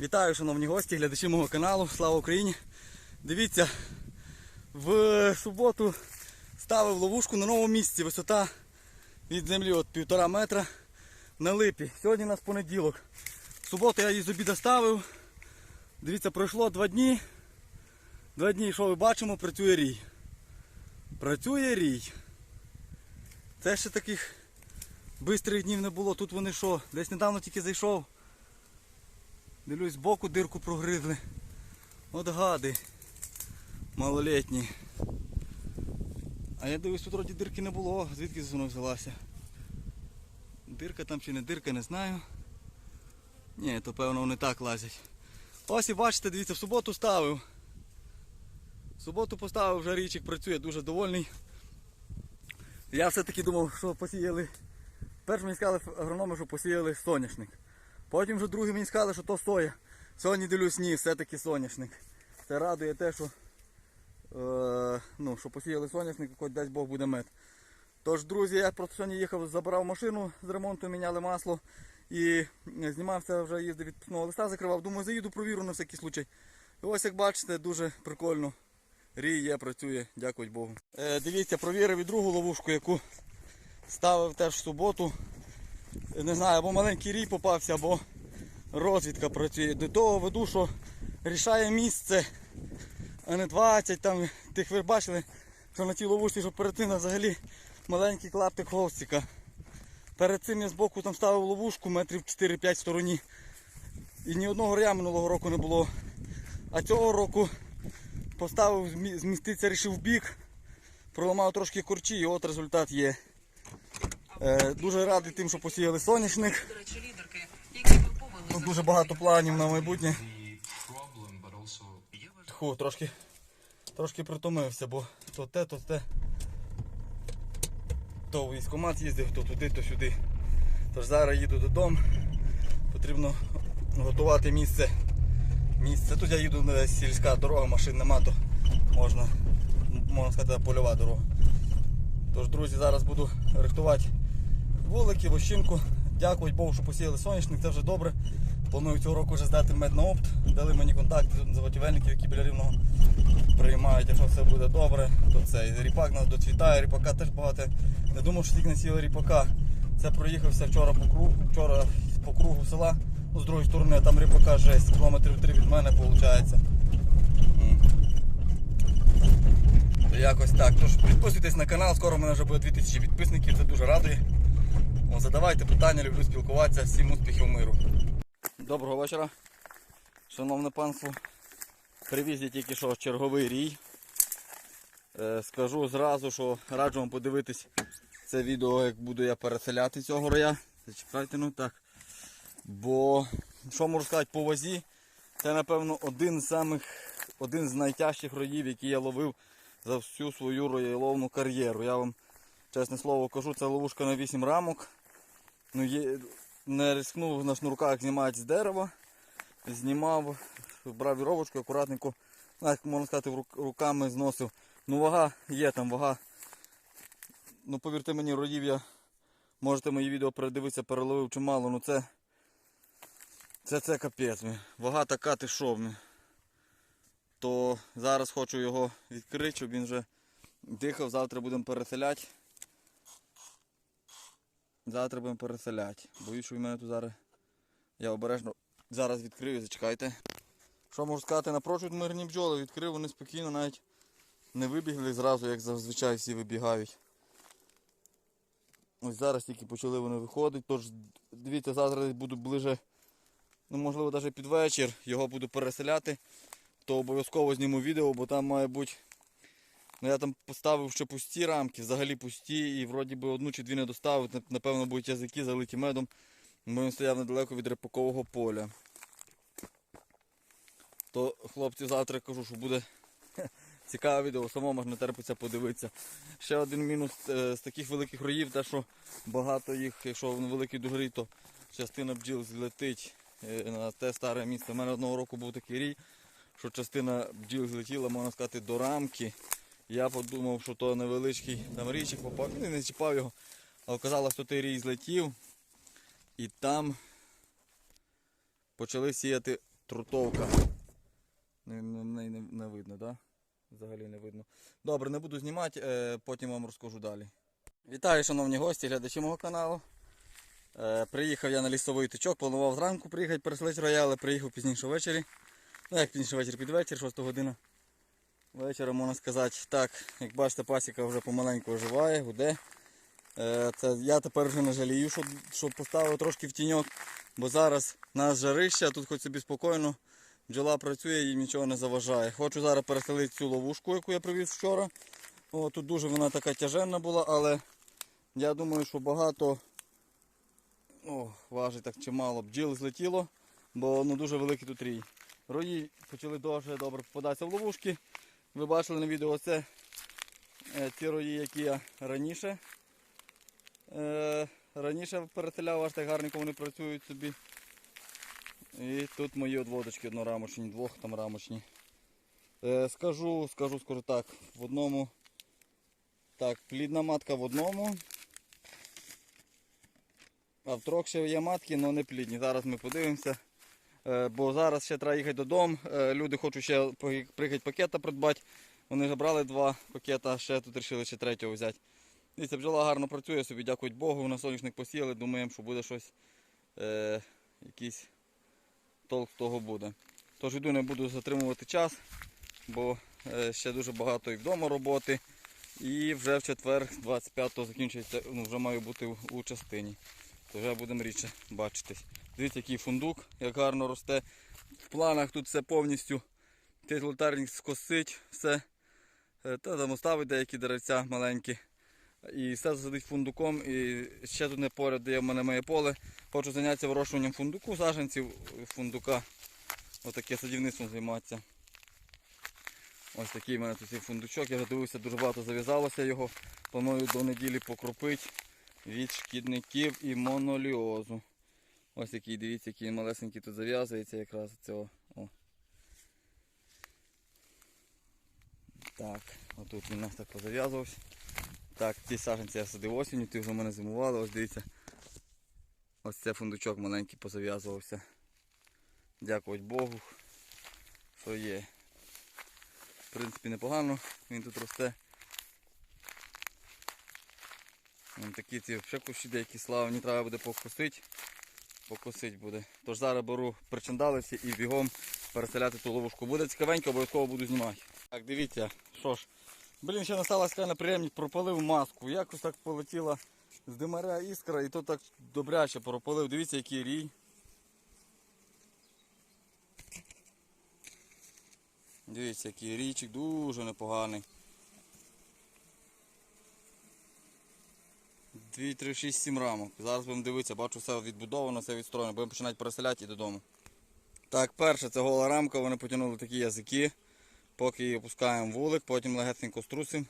Вітаю, шановні гості, глядачі мого каналу. Слава Україні! Дивіться, в суботу ставив ловушку на новому місці. Висота від землі от півтора метра на липі. Сьогодні у нас понеділок. В суботу я її з обіда ставив. Дивіться, пройшло два дні. Два дні, що ви бачимо, працює рій. Працює рій. Це ще таких бистрих днів не було. Тут вони що? Десь недавно тільки зайшов. Дивлюсь, збоку дирку прогризли. От гади. Малолітні. А я дивлюсь, тут вроді дирки не було. Звідки воно взялася? Дирка там чи не дирка, не знаю. Ні, то певно вони так лазять. Ось і бачите, дивіться, в суботу ставив. В суботу поставив, вже річик працює, дуже довольний. Я все-таки думав, що посіяли. Перш мені сказали агрономи, що посіяли соняшник. Потім вже другий мені сказали, що то соя. Сьогодні дивлюсь, ні, все-таки соняшник. Це радує те, що, е, ну, що посіяли соняшник, хоч дасть Бог буде мед. Тож, друзі, я просто сьогодні їхав, забирав машину з ремонту, міняли масло і знімався, вже їздив відпускного листа, закривав. Думаю, заїду, провірю на всякий случай. І ось як бачите, дуже прикольно. Рій є, працює, дякую Богу. Е, дивіться, провірив і другу ловушку, яку ставив теж в суботу. Не знаю, або маленький рій попався, або розвідка працює. До того веду, що рішає місце, а не 20 там. Тих ви бачили, що на тій ловушці, що перед тим взагалі маленький клаптик холстика. Перед цим я збоку там ставив ловушку метрів 4-5 в стороні. І ні одного рая минулого року не було. А цього року поставив змі- зміститися, рішив в бік, проламав трошки корчі і от результат є. Е, дуже радий тим, що посіяли соняшник. Тут дуже багато планів на майбутнє. Тьху, трошки, трошки притомився, бо то те, то те. То в військкомат їздив, то туди, то сюди. Тож зараз їду додому. Потрібно готувати місце. Місце. Тут я їду на сільська дорога, машин нема, то можна, можна сказати, польова дорога. Тож, друзі, зараз буду рихтувати вулики, вощинку. Дякую Богу, що посіяли соняшник, це вже добре. Планую цього року вже здати мед на опт. Дали мені контакти тут заготівельників, які біля рівного приймають, якщо все буде добре, то це ріпак нас доцвітає, ріпака теж багато. Не думав, що тільки насіяли ріпака. Це проїхався вчора по кругу, вчора по кругу села. Ну, з другої сторони, там ріпака жесть, кілометрів три від мене виходить. Якось так. Тож підписуйтесь на канал, скоро в мене вже буде 2000 підписників, це дуже радує. Задавайте питання, люблю спілкуватися. Всім успіхів миру. Доброго вечора, шановне панство. Привіз я тільки що черговий рій. Е, скажу зразу, що раджу вам подивитись це відео, як буду я переселяти цього роя. Зачекайте, ну так. Бо, що можу сказати по вазі, це напевно один з самих, один з найтяжчих роїв, які я ловив за всю свою роєловну кар'єру. Я вам чесне слово кажу, це ловушка на 8 рамок. Ну, є, не рискнув на шнурках знімати з дерева. Знімав, брав віровочку, акуратненько, ну, як можна сказати, руками зносив. Ну вага є там вага. Ну повірте мені, родів я, можете мої відео передивитися, переловив чимало, ну це. Це це капець. мі. Вага така ти що. мі. То зараз хочу його відкрити, щоб він вже дихав, завтра будемо переселяти. Завтра будемо переселяти. Боюсь, що в мене тут зараз. Я обережно зараз відкрию, зачекайте. Що можу сказати, напрочуд мирні бджоли відкрив, вони спокійно навіть не вибігли зразу, як зазвичай всі вибігають. Ось зараз тільки почали вони виходити, тож дивіться, завтра буду ближе, ну можливо навіть під вечір його буду переселяти, то обов'язково зніму відео, бо там має бути. Ну я там поставив ще пусті рамки, взагалі пусті, і вроді би одну чи дві не доставив, напевно будуть язики залиті медом, бо він стояв недалеко від репакового поля. То хлопці завтра кажу, що буде цікаве відео, самому не терпиться подивитися. Ще один мінус е, з таких великих роїв, те, що багато їх, якщо вони великі рій, то частина бджіл злетить е, на те старе місце. У мене одного року був такий рій, що частина бджіл злетіла, можна сказати, до рамки. Я подумав, що то невеличкий там річик попав, ну, не чіпав його. А оказалось, що той рій злетів. І там почали сіяти трутовка. Не, не, не, не, видно, так? Взагалі не видно. Добре, не буду знімати, е, потім вам розкажу далі. Вітаю, шановні гості, глядачі мого каналу. Е, приїхав я на лісовий тичок, планував зранку приїхати переселити рояли, приїхав пізніше ввечері. Ну як пізніше вечір під вечір, 6 година. Вечора можна сказати. Так, як бачите, пасіка вже помаленьку оживає, гуде. Е, це я тепер вже не жалію, що, що поставив трошки в тіньок, бо зараз нас жарище, а тут хоч собі спокійно. Бджола працює їй нічого не заважає. Хочу зараз переселити цю ловушку, яку я привіз вчора. О, тут дуже вона така тяженна була, але я думаю, що багато о, важить так чимало. Бджіл злетіло, бо ну, дуже великий тут рій. Рої почали дуже добре попадатися в ловушки. Ви бачили на відео це е, ті рої, які я раніше. Е, раніше переселяв аж так гарненько вони працюють собі. І тут мої одводочки однорамочні, двох там рамочні. Е, скажу, скажу, скажу так. В одному. Так, плідна матка в одному. А в трьох ще є матки, але не плідні. Зараз ми подивимося. Е, бо зараз ще треба їхати додому. Е, люди хочуть ще приїхати пакета придбати. Вони вже брали два пакета, ще тут вирішили ще третього взяти. Дивіться, бджола гарно працює собі, дякують Богу. На соняшник посіяли, думаємо, що буде щось, е, якийсь толк того буде. Тож йду, не буду затримувати час, бо е, ще дуже багато і вдома роботи. І вже в четвер, 25-го, закінчується, ну, вже маю бути у, у частині. То вже будемо рідше бачитись. Дивіться, який фундук, як гарно росте. В планах тут все повністю. Цей золотарник скосить, все. Е, Та там оставить деякі деревця маленькі. І все засадить фундуком. І ще тут не поряд, де в мене моє поле. Хочу зайнятися вирощуванням фундуку, саженців фундука. Отаке садівництвом займатися. Ось такий в мене тут є фундучок. Я вже дивився, дуже багато зав'язалося його. Планую до неділі покропити від шкідників і моноліозу. Ось який, дивіться, який малесенький тут зав'язується якраз цього. О. Так, отут він нас так позав'язувався. Так, ці саженці я садив осінню, ті вже в мене зимували, ось дивіться. Ось це фундучок маленький позав'язувався. Дякувати Богу, що є. В принципі, непогано, він тут росте. Вон такі ці ще кущі деякі славні, треба буде покосити. Покосити буде. Тож зараз беру причандалиці і бігом переселяти ту ловушку. Буде цікавенько, обов'язково буду знімати. Так, дивіться, що ж. Блін, ще настала така неприємність, пропалив маску. Якось так полетіла з димаря іскра і то так добряче пропалив. Дивіться, який рій. Дивіться, який річик дуже непоганий. 2, 3, 6, 7 рамок. Зараз будемо дивитися, бачу все відбудовано, все відстроєно. Будемо починати переселяти і додому. Так, перше це гола рамка, вони потягнули такі язики. Поки її опускаємо вулик, потім легесенько струсимо.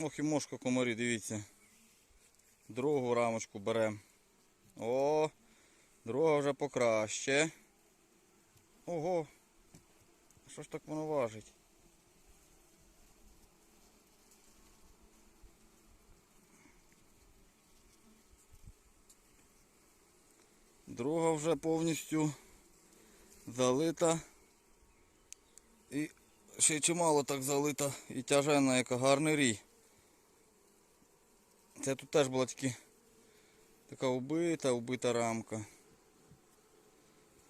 Ох і мошка комарі, дивіться. Другу рамочку беремо. О, друга вже покраще. Ого. Що ж так воно важить? Друга вже повністю залита. І ще чимало так залита і тяжена, яка гарний рій. Це тут теж була тільки така убита, убита рамка.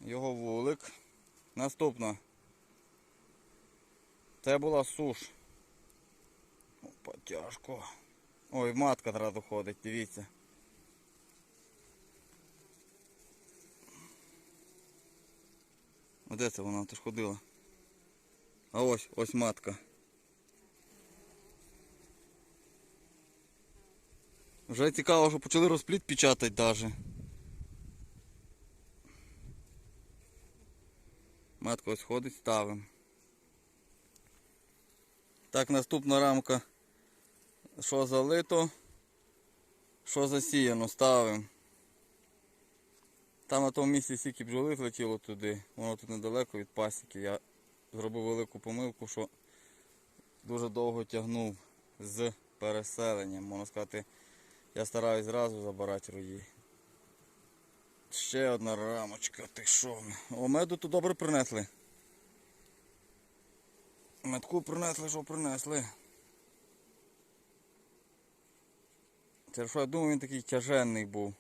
Його вулик. Наступна. Це була суш. Опа, тяжко. Ой, матка одразу ходить, дивіться. А це вона? Ти ж ходила? А ось, ось матка. Вже цікаво, що почали розпліт печатати даже. Матка ось ходить, ставимо. Так, наступна рамка. Що залито, що засіяно, ставимо. Там на тому місці стільки бджоли злетіло туди, воно тут недалеко від пасіки. Я зробив велику помилку, що дуже довго тягнув з переселенням. Можна сказати, я стараюсь зразу забирати рої. Ще одна рамочка, ти що? О, меду тут добре принесли. Медку принесли, що принесли. Це що я думаю, він такий тяженний був.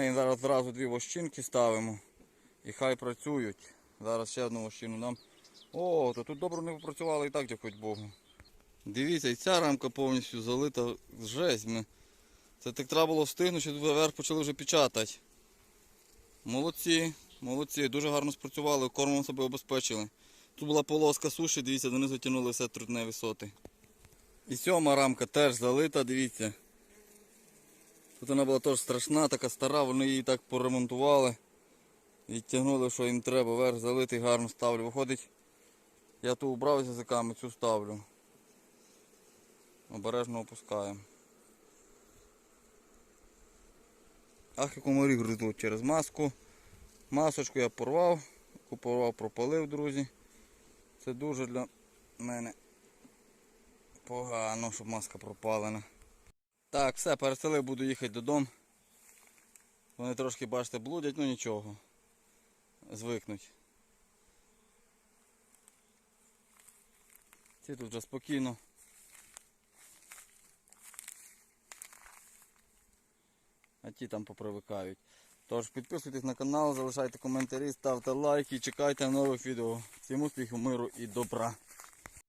Ми їм зараз зразу дві вощинки ставимо. І хай працюють. Зараз ще одну вощину нам. О, то тут добре не попрацювали і так, дякую Богу. Дивіться, і ця рамка повністю залита з жезьми. Це так треба було встигнути, що вверх почали вже печатати. Молодці, молодці, дуже гарно спрацювали, кормом себе обезпечили. Тут була полоска суші, дивіться, донизу тягнули все трудне висоти. І сьома рамка теж залита, дивіться. Тут вона була теж страшна, така стара, вони її так поремонтували. Відтягнули, що їм треба, верх залитий, гарно ставлю. Виходить, я ту убрав язиками, цю ставлю. Обережно опускаємо. Ах, і комарі гризуть через маску. Масочку я порвав, яку порвав, пропалив, друзі. Це дуже для мене погано, щоб маска пропалена. Так, все, переселив, буду їхати додому. Вони трошки, бачите, блудять, ну нічого. Звикнуть. Ці тут вже спокійно. А ті там попривикають. Тож підписуйтесь на канал, залишайте коментарі, ставте лайки, чекайте нових відео. Всім успіху, миру і добра.